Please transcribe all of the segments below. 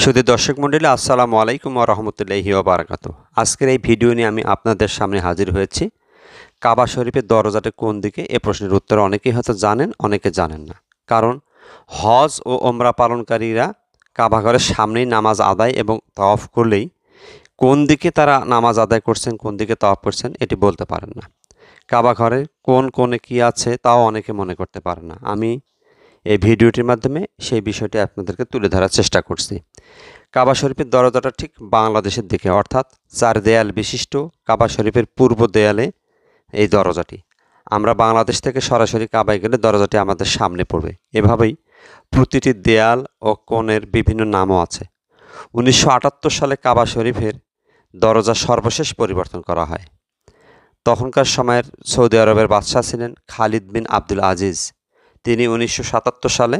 শুধু দর্শক মণ্ডলী আসসালামু আলাইকুম রহমতুল্লাহি ওবরাকাত আজকের এই ভিডিও নিয়ে আমি আপনাদের সামনে হাজির হয়েছি। কাবা শরীফের দরজাটা কোন দিকে? এ প্রশ্নের উত্তর অনেকেই হয়তো জানেন, অনেকে জানেন না। কারণ হজ ও ওমরা পালনকারীরা কাবা ঘরের সামনেই নামাজ আদায় এবং তওয়াফ করলেই কোন দিকে তারা নামাজ আদায় করছেন, কোন দিকে তওয়াফ করছেন, এটি বলতে পারেন না। কাবা ঘরে কোন কোণে কী আছে, তাও অনেকে মনে করতে পারে না। আমি এই ভিডিওটির মাধ্যমে সেই বিষয়টি আপনাদেরকে তুলে ধরার চেষ্টা করছি। কাবা শরীফের দরজাটা ঠিক বাংলাদেশের দিকে, অর্থাৎ চার দেয়াল বিশিষ্ট কাবা শরীফের পূর্ব দেয়ালে এই দরজাটি। আমরা বাংলাদেশ থেকে সরাসরি কাবায় গেলে দরজাটি আমাদের সামনে পড়বে। এভাবেই প্রতিটি দেয়াল ও কোণের বিভিন্ন নামও আছে। উনিশশো আটাত্তর সালে কাবা শরীফের দরজা সর্বশেষ পরিবর্তন করা হয়। তখনকার সময়ের সৌদি আরবের বাদশাহ ছিলেন খালিদ বিন আব্দুল আজিজ। তিনি উনিশশো সাতাত্তর সালে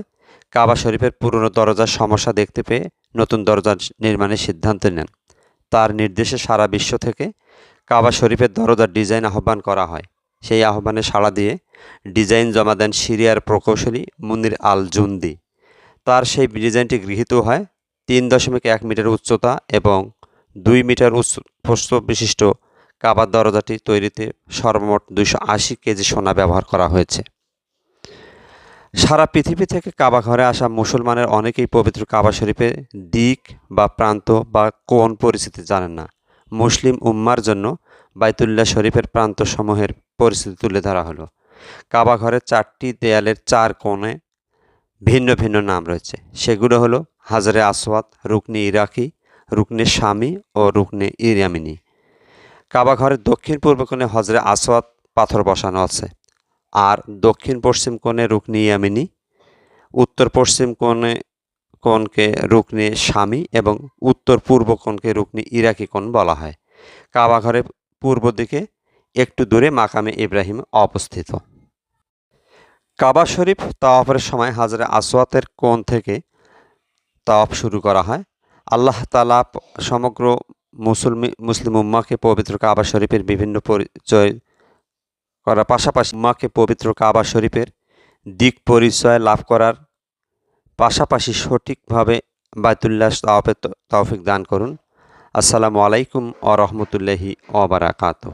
কাবা শরীফের পুরনো দরজার সমস্যা দেখতে পেয়ে নতুন দরজা নির্মাণের সিদ্ধান্ত নেন। তার নির্দেশে সারা বিশ্ব থেকে কাবা শরীফের দরজার ডিজাইন আহ্বান করা হয়। সেই আহ্বানে সাড়া দিয়ে ডিজাইন জমা দেন সিরিয়ার প্রকৌশলী মুনির আল জুন্দি তার সেই ডিজাইনটি গৃহীত হয় তিন দশমিক এক মিটার উচ্চতা এবং দুই মিটার উচ্চ প্রস্থ বিশিষ্ট কাবার দরজাটি তৈরিতে সর্বমোট দুইশো আশি কেজি সোনা ব্যবহার করা হয়েছে। সারা পৃথিবী থেকে কাবা ঘরে আসা মুসলমানের অনেকেই পবিত্র কাবা শরীফের দিক বা প্রান্ত বা কোন পরিস্থিতি জানেন না। মুসলিম উম্মার জন্য বাইতুল্লাহ শরীফের প্রান্তসমূহের পরিস্থিতি তুলে ধরা হলো। কাবা ঘরের চারটি দেয়ালের চার কোণে ভিন্ন ভিন্ন নাম রয়েছে। সেগুলো হলো হাজারে আসওয়াত রুকনি ইরাকি, রুকনি স্বামী ও রুকনি ইরিয়ামিনী। কাবা ঘরের দক্ষিণ পূর্ব কোণে হজরে আসওয়াত পাথর বসানো আছে। আর দক্ষিণ পশ্চিম কোণে রুকনি ইয়ামিনী উত্তর পশ্চিম কোণে কোণকে রুকনি স্বামী এবং উত্তর পূর্ব কোণকে রুকনি ইরাকি কোণ বলা হয়। কাবা ঘরের পূর্ব দিকে একটু দূরে মাকামে ইব্রাহিম অবস্থিত। কাবা শরীফ তাওয়াফের সময় হাজরে আসওয়াতের কোণ থেকে তাওয়াফ শুরু করা হয়। আল্লাহ তালা সমগ্র মুসলমি, মুসলিম উম্মাকে পবিত্র কাবা শরীফের বিভিন্ন পরিচয় করার পাশাপাশি মাকে পবিত্র কাবা শরীফের দিক পরিচয় লাভ করার পাশাপাশি সঠিকভাবে বায়তুল্লাহ তাওফিক দান করুন। আসসালামু আলাইকুম আ রহমতুল্লাহি ওবরাকাতু